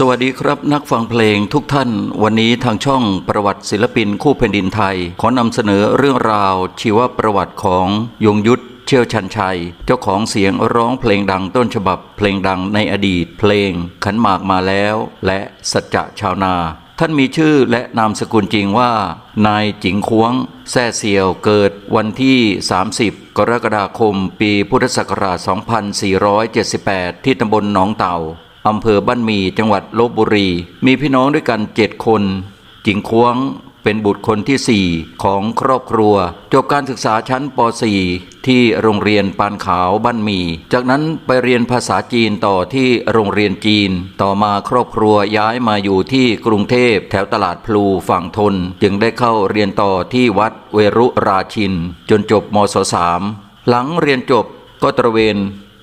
สวัสดีครับนักฟังเพลงทุกท่าน วันนี้ทางช่องประวัติศิลปินคู่แผ่นดินไทย ขอนำเสนอเรื่องราว ชีวประวัติของยงยุทธเชี่ยวชันชัย เจ้าของเสียงร้องเพลงดังต้นฉบับ เพลงดังในอดีต เพลงขันหมากมาแล้ว และสัจจะชาวนา ท่านมีชื่อและนามสกุลจริงว่า นายจิงควงแซ่เซียวเกิดวันที่ 30กรกฎาคม ปีพุทธศักราช 2478 ที่ตำบลหนองเต่า อำเภอบ้านมีจังหวัดลบบุรี มีพี่น้องด้วยกันเจ็ดคนจิงควงเป็นบุตรคนที่สี่ของครอบครัว จบการศึกษาชั้นป .4 ที่โรงเรียนปานขาวบ้านมี จากนั้นไปเรียนภาษาจีนต่อที่โรงเรียนจีน ต่อมาครอบครัวย้ายมาอยู่ที่กรุงเทพแถวตลาดพลูฝั่งทน จึงได้เข้าเรียนต่อที่วัดเวรุราชิน จนจบมศสามหลังเรียนจบก็ตระเวน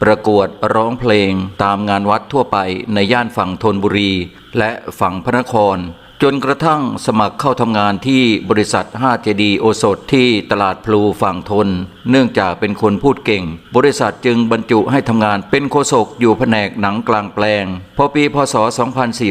ประกวดร้องเพลงตามงานวัดทั่วไปในย่านฝั่งธนบุรี และฝั่งพระนคร จนกระทั่งสมัครเข้าทำงานที่บริษัท5เจดีโอสถที่ตลาดพลูฝั่งทน เนื่องจากเป็นคนพูดเก่ง บริษัทจึงบรรจุให้ทำงานเป็นโฆษกอยู่แผนกหนังกลางแปลง พอปีพศ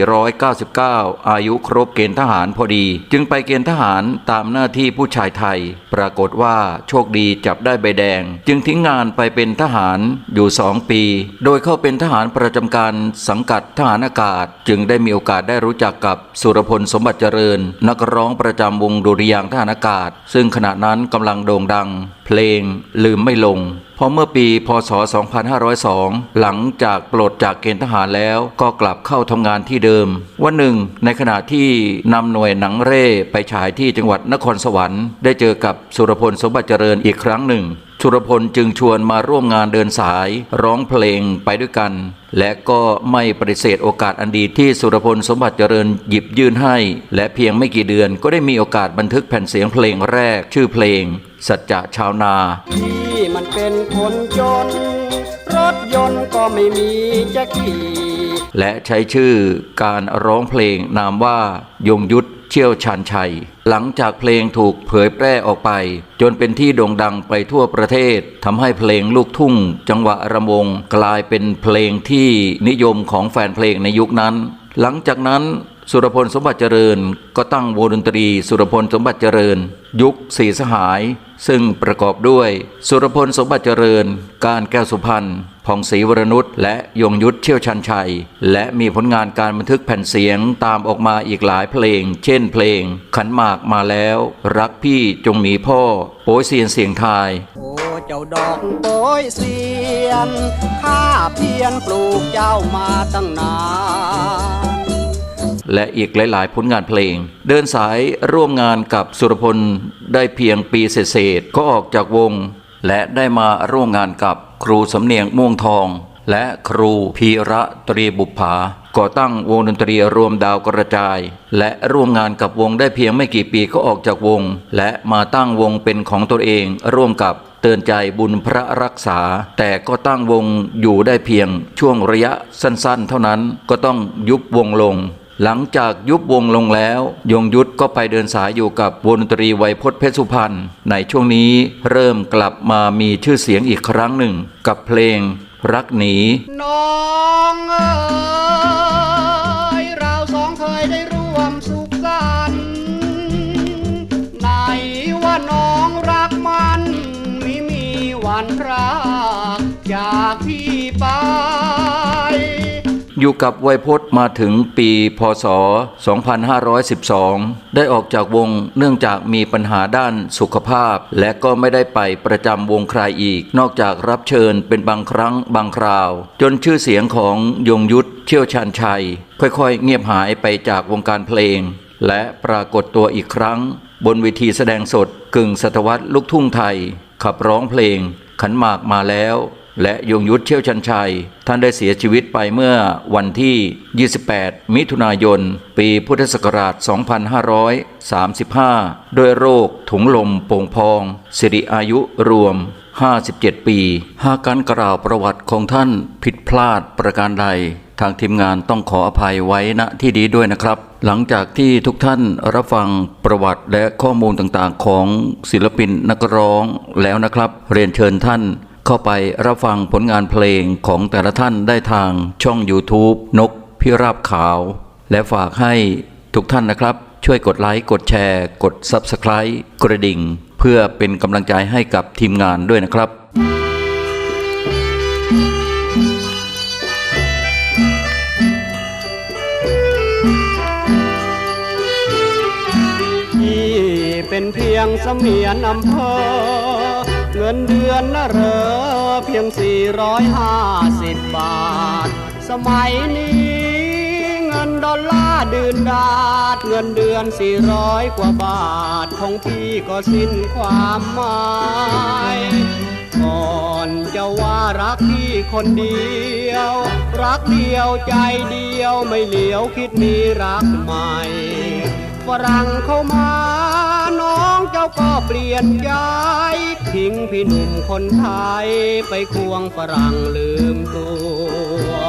2499 อายุครบเกณฑ์ทหารพอดี จึงไปเกณฑ์ทหารตามหน้าที่ผู้ชายไทย ปรากฏว่าโชคดีจับได้ใบแดง จึงทิ้งงานไปเป็นทหารอยู่สองปี โดยเข้าเป็นทหารประจำการสังกัดทหารอากาศ จึงได้มีโอกาสได้รู้จักกับสุรพลสมบัติเจริญ นักร้องประจำวงดุริยางทหารอากาศ ซึ่งขณะนั้นกำลังโด่งดัง เพลงลืมไม่ลงพอเมื่อปีพศ 2502 หลังจากปลดจากเกณฑ์ทหารแล้วก็กลับเข้าทำงานที่เดิม วันหนึ่ง ในขณะที่นำหน่วยหนังเร่ไปฉายที่จังหวัดนครสวรรค์ ได้เจอกับสุรพลสมบัติเจริญอีกครั้งหนึ่ง สุรพลจึงชวนมาร่วมงานเดินสายร้องเพลงไปด้วยกัน และก็ไม่ปฏิเสธโอกาสอันดีที่สุรพลสมบัติเจริญหยิบยื่นให้ และเพียงไม่กี่เดือนก็ได้มีโอกาสบันทึกแผ่นเสียงเพลงแรก ชื่อเพลง สัจจะชาวนาที่มันเป็นคนจน รถยนต์ก็ไม่มีจะขี่ และใช้ชื่อการร้องเพลงนามว่ายงยุทธเชี่ยวชาญชัย หลังจากเพลงถูกเผยแพร่ออกไป จนเป็นที่โด่งดังไปทั่วประเทศทำให้เพลงลูกทุ่ง จังหวะระมงกลายเป็นเพลงที่นิยมของแฟนเพลงในยุคนั้น หลังจากนั้น สุรพลสมบัติเจริญก็ตั้งวงดนตรี สุรพลสมบัติเจริญ ยุคสีสหาย ซึ่งประกอบด้วย สุรพลสมบัติเจริญ การแก้วสุพรรณผ่องศรีวรนุชและยงยุทธเชี่ยวชันชัย และมีผลงานการบันทึกแผ่นเสียงตามออกมาอีกหลายเพลง เช่นเพลง ขันหมากมาแล้ว รักพี่จงมีพ่อ โป้ยเสียนเสียงทายโอ้เจ้าดอกโป้ยเสียนข้าเพียรปลูกเจ้ามาตั้งนาน และอีกหลาย ๆ ผลงานเพลง เดินสายร่วมงานกับสุรพลได้เพียงปีเศษๆก็ออกจากวง และได้มาร่วมงานกับครูสำเนียงม่วงทอง และครูพีระตรีบุปผาก่อตั้งวงดนตรีรวมดาวกระจาย และร่วมงานกับวงได้เพียงไม่กี่ปีก็ออกจากวง และมาตั้งวงเป็นของตนเองร่วมกับเตือนใจบุญพระรักษา แต่ก็ตั้งวงอยู่ได้เพียงช่วงระยะสั้นๆ เท่านั้นก็ต้องยุบวงลง หลังจากยุบวงลงแล้ว ยงยุทธก็ไปเดินสายอยู่กับวงดนตรีไวยพจน์เพชรสุพรรณในช่วงนี้เริ่มกลับมามีชื่อเสียงอีกครั้งหนึ่ง กับเพลงรักหนีน้องเอ๋ยเราสองเคยได้ร่วมสุขสันต์ไหนว่าน้อง อยู่กับไวยพจน์มาถึงปีพศ 2512 ได้ออกจากวงเนื่องจากมีปัญหาด้านสุขภาพ และก็ไม่ได้ไปประจำวงใครอีก นอกจากรับเชิญเป็นบางครั้งบางคราว จนชื่อเสียงของยงยุทธเชี่ยวชาญชัย ค่อยๆ เงียบหายไปจากวงการเพลง และปรากฏตัวอีกครั้ง บนเวทีแสดงสดกึ่งศตวรรษลูกทุ่งไทย ขับร้องเพลงขันหมากมาแล้ว และยงยุทธเชี่ยวชันชัย ท่านได้เสียชีวิตไปเมื่อวันที่ 28 มิถุนายน ปีพุทธศักราช 2535 ด้วยโรคถุงลมโป่งพอง สิริอายุรวม 57 ปี หากการกล่าวประวัติของท่านผิดพลาดประการใด ทางทีมงานต้องขออภัยไว้ณที่นี้ด้วยนะครับ หลังจากที่ทุกท่านรับฟังประวัติและข้อมูลต่างๆ ของศิลปินนักร้องแล้วนะครับ เรียนเชิญท่าน เข้าไปรับฟังผลงานเพลงของแต่ละท่านได้ทางช่อง YouTube นกพี่ราบขาว และฝากให้ทุกท่านนะครับ ช่วยกดไลค์กดแชร์ กด Subscribe กระดิ่ง เพื่อเป็นกำลังใจให้กับทีมงานด้วยนะครับที่เป็นเพียงเสมียนอำเภอ เงินเดือนนะเหรอเพียง 450 บาท สมัยนี้ เงินดอลลาร์ดืนดาด เงินเดือน 400 กว่าบาท ของพี่ก็สิ้นความหมายก่อนจะว่ารักพี่คนเดียว รักเดียวใจเดียวไม่เหลียวคิดมีรักใหม่ ฝรั่งเข้ามา แล้วก็เปลี่ยนย้าย ทิ้งพี่หนุ่มคนไทยไปควงฝรั่งลืมตัว